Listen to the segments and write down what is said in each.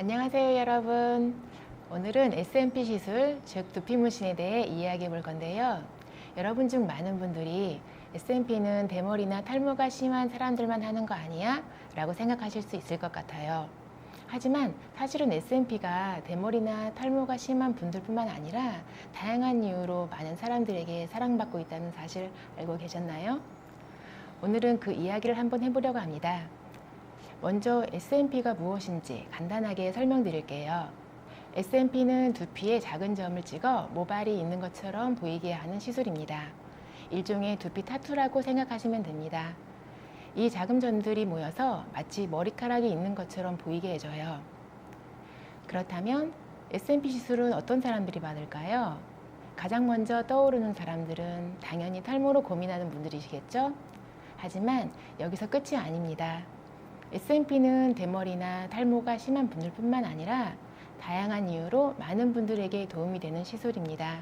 안녕하세요 여러분 오늘은 SMP 시술 즉 두피문신에 대해 이야기해 볼 건데요 여러분 중 많은 분들이 SMP는 대머리나 탈모가 심한 사람들만 하는 거 아니야? 라고 생각하실 수 있을 것 같아요 하지만 사실은 SMP가 대머리나 탈모가 심한 분들뿐만 아니라 다양한 이유로 많은 사람들에게 사랑받고 있다는 사실 알고 계셨나요? 오늘은 그 이야기를 한번 해보려고 합니다. 먼저 SMP가 무엇인지 간단하게 설명드릴게요. SMP는 두피에 작은 점을 찍어 모발이 있는 것처럼 보이게 하는 시술입니다. 일종의 두피 타투라고 생각하시면 됩니다. 이 작은 점들이 모여서 마치 머리카락이 있는 것처럼 보이게 해줘요. 그렇다면 SMP 시술은 어떤 사람들이 받을까요? 가장 먼저 떠오르는 사람들은 당연히 탈모로 고민하는 분들이시겠죠? 하지만 여기서 끝이 아닙니다. SMP는 대머리나 탈모가 심한 분들뿐만 아니라 다양한 이유로 많은 분들에게 도움이 되는 시술입니다.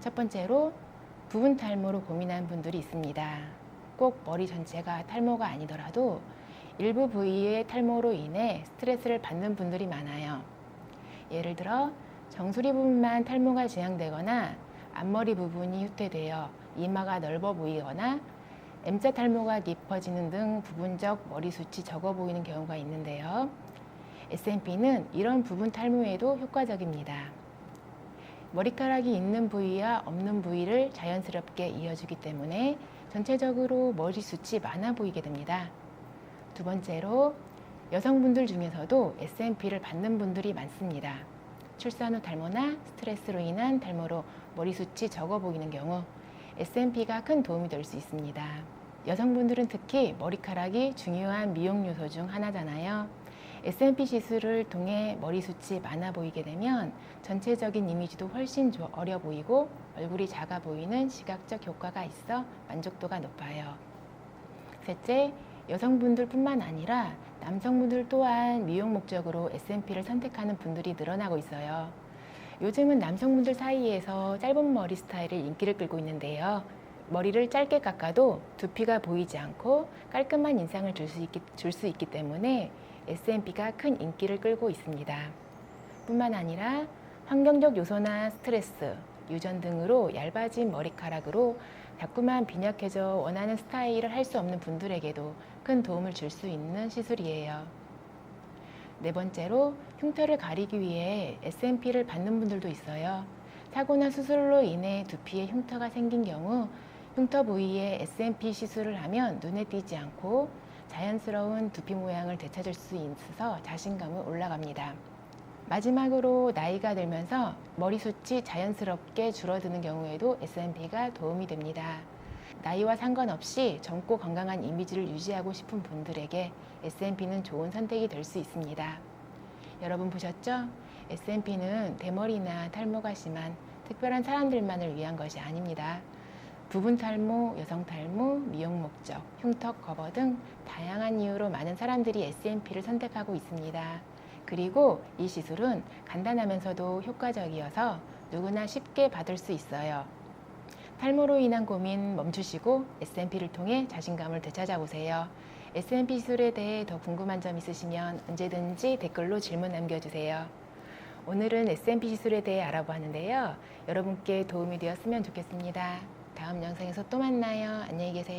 첫 번째로 부분 탈모로 고민하는 분들이 있습니다. 꼭 머리 전체가 탈모가 아니더라도 일부 부위의 탈모로 인해 스트레스를 받는 분들이 많아요. 예를 들어 정수리 부분만 탈모가 진행되거나 앞머리 부분이 후퇴되어 이마가 넓어 보이거나 M자 탈모가 깊어지는 등 부분적 머리 숱이 적어 보이는 경우가 있는데요. SMP는 이런 부분 탈모에도 효과적입니다. 머리카락이 있는 부위와 없는 부위를 자연스럽게 이어주기 때문에 전체적으로 머리 숱이 많아 보이게 됩니다. 두 번째로 여성분들 중에서도 SMP를 받는 분들이 많습니다. 출산 후 탈모나 스트레스로 인한 탈모로 머리 숱이 적어 보이는 경우 SMP가 큰 도움이 될 수 있습니다. 여성분들은 특히 머리카락이 중요한 미용 요소 중 하나잖아요. SMP 시술을 통해 머리 숱이 많아 보이게 되면 전체적인 이미지도 훨씬 조- 어려 보이고 얼굴이 작아 보이는 시각적 효과가 있어 만족도가 높아요. 셋째, 여성분들뿐만 아니라 남성분들 또한 미용 목적으로 SMP를 선택하는 분들이 늘어나고 있어요. 요즘은 남성분들 사이에서 짧은 머리 스타일이 인기를 끌고 있는데요. 머리를 짧게 깎아도 두피가 보이지 않고 깔끔한 인상을 줄 수 있기, 줄 수 있기 때문에 SMP가 큰 인기를 끌고 있습니다. 뿐만 아니라 환경적 요소나 스트레스, 유전 등으로 얇아진 머리카락으로 자꾸만 빈약해져 원하는 스타일을 할 수 없는 분들에게도 큰 도움을 줄 수 있는 시술이에요. 네 번째로 흉터를 가리기 위해 SMP를 받는 분들도 있어요. 사고나 수술로 인해 두피에 흉터가 생긴 경우 흉터 부위에 SMP 시술을 하면 눈에 띄지 않고 자연스러운 두피 모양을 되찾을 수 있어서 자신감은 올라갑니다. 마지막으로 나이가 들면서 머리숱이 자연스럽게 줄어드는 경우에도 SMP가 도움이 됩니다. 나이와 상관없이 젊고 건강한 이미지를 유지하고 싶은 분들에게 SMP는 좋은 선택이 될 수 있습니다. 여러분 보셨죠? SMP는 대머리나 탈모가 심한 특별한 사람들만을 위한 것이 아닙니다. 부분 탈모, 여성 탈모, 미용 목적, 흉터 커버 등 다양한 이유로 많은 사람들이 SMP를 선택하고 있습니다. 그리고 이 시술은 간단하면서도 효과적이어서 누구나 쉽게 받을 수 있어요. 탈모로 인한 고민 멈추시고 SMP를 통해 자신감을 되찾아보세요. SMP 시술에 대해 더 궁금한 점 있으시면 언제든지 댓글로 질문 남겨주세요. 오늘은 SMP 시술에 대해 알아보았는데요. 여러분께 도움이 되었으면 좋겠습니다. 다음 영상에서 또 만나요. 안녕히 계세요.